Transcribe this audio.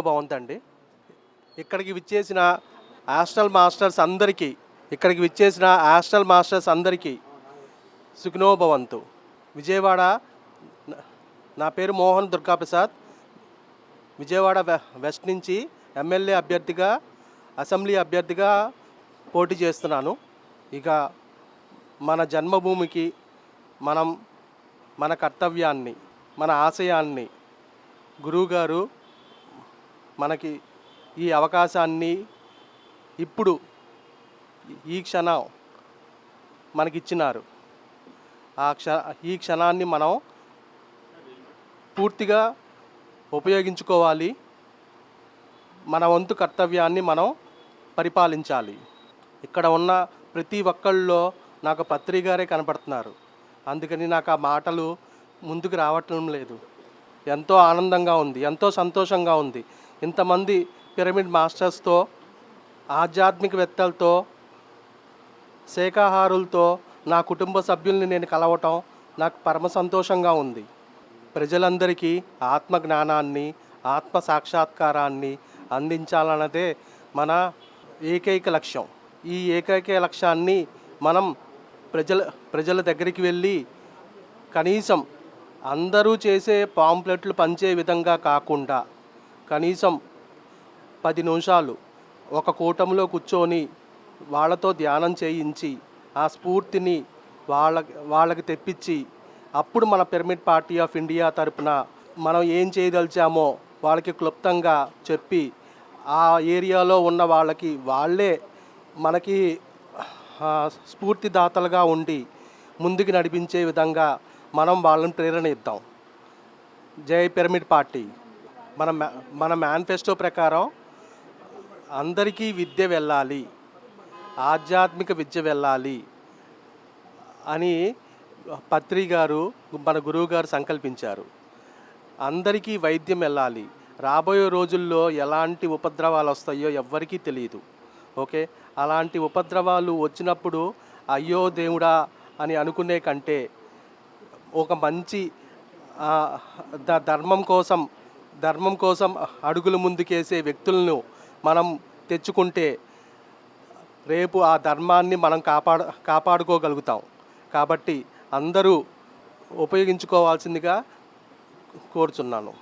భవంత్ అండి ఇక్కడికి విచ్చేసిన హాస్టల్ మాస్టర్స్ అందరికీ ఇక్కడికి విచ్చేసిన హాస్టల్ మాస్టర్స్ అందరికీ సుఖినో భవంతు విజయవాడ నా- పేరు మోహన్ దుర్గాప్రసాద్. విజయవాడ వెస్ట్ నుంచి ఎమ్మెల్యే అభ్యర్థిగా అసెంబ్లీ అభ్యర్థిగా పోటీ చేస్తున్నాను. ఇక మన జన్మభూమికి మనం మన కర్తవ్యాన్ని మన ఆశయాన్ని గురువుగారు మనకి ఈ అవకాశాన్ని ఇప్పుడు ఈ క్షణం మనకిచ్చినారు. ఆ క్ష ఈ క్షణాన్ని మనం పూర్తిగా ఉపయోగించుకోవాలి. మన వంతు కర్తవ్యాన్ని మనం పరిపాలించాలి. ఇక్కడ ఉన్న ప్రతి ఒక్కళ్ళలో నాకు పత్రి గారే కనపడుతున్నారు. అందుకని నాకు ఆ మాటలు ముందుకు రావటం లేదు. ఎంతో ఆనందంగా ఉంది ఎంతో సంతోషంగా ఉంది. ఇంతమంది పిరమిడ్ మాస్టర్స్తో ఆధ్యాత్మికవేత్తలతో శాఖాహారులతో నా కుటుంబ సభ్యుల్ని నేను కలవటం నాకు పరమ సంతోషంగా ఉంది. ప్రజలందరికీ ఆత్మ జ్ఞానాన్ని ఆత్మ సాక్షాత్కారాన్ని అందించాలన్నదే మన ఏకైక లక్ష్యం. ఈ ఏకైక లక్ష్యాన్ని మనం ప్రజల ప్రజల దగ్గరికి వెళ్ళి కనీసం అందరూ చేసే పాంప్లెట్లు పంచే విధంగా కాకుండా కనీసం పది నిమిషాలు ఒక కూటంలో కూర్చొని వాళ్ళతో ధ్యానం చేయించి ఆ స్ఫూర్తిని వాళ్ళ వాళ్ళకి తెప్పించి అప్పుడు మన పిరమిడ్ పార్టీ ఆఫ్ ఇండియా తరపున మనం ఏం చేయదలిచామో వాళ్ళకి క్లుప్తంగా చెప్పి ఆ ఏరియాలో ఉన్న వాళ్ళకి వాళ్ళే మనకి స్ఫూర్తిదాతలుగా ఉండి ముందుకు నడిపించే విధంగా మనం వాళ్ళని ప్రేరణ ఇద్దాం. జై పిరమిడ్ పార్టీ. మన మన మేనిఫెస్టో ప్రకారం అందరికీ విద్య వెళ్ళాలి ఆధ్యాత్మిక విద్య వెళ్ళాలి అని పత్రి గారు మన గురువు గారు సంకల్పించారు. అందరికీ వైద్యం వెళ్ళాలి. రాబోయే రోజుల్లో ఎలాంటి ఉపద్రవాలు వస్తాయో ఎవ్వరికీ తెలియదు ఓకే? అలాంటి ఉపద్రవాలు వచ్చినప్పుడు అయ్యో దేవుడా అని అనుకునే కంటే ఒక మంచి ధర్మం కోసం ధర్మం కోసం అడుగులు ముందుకేసే వ్యక్తులను మనం తెచ్చుకుంటే రేపు ఆ ధర్మాన్ని మనం కాపాడు కాపాడుకోగలుగుతాం. కాబట్టి అందరూ ఉపయోగించుకోవాల్సిందిగా కోరుచున్నాను.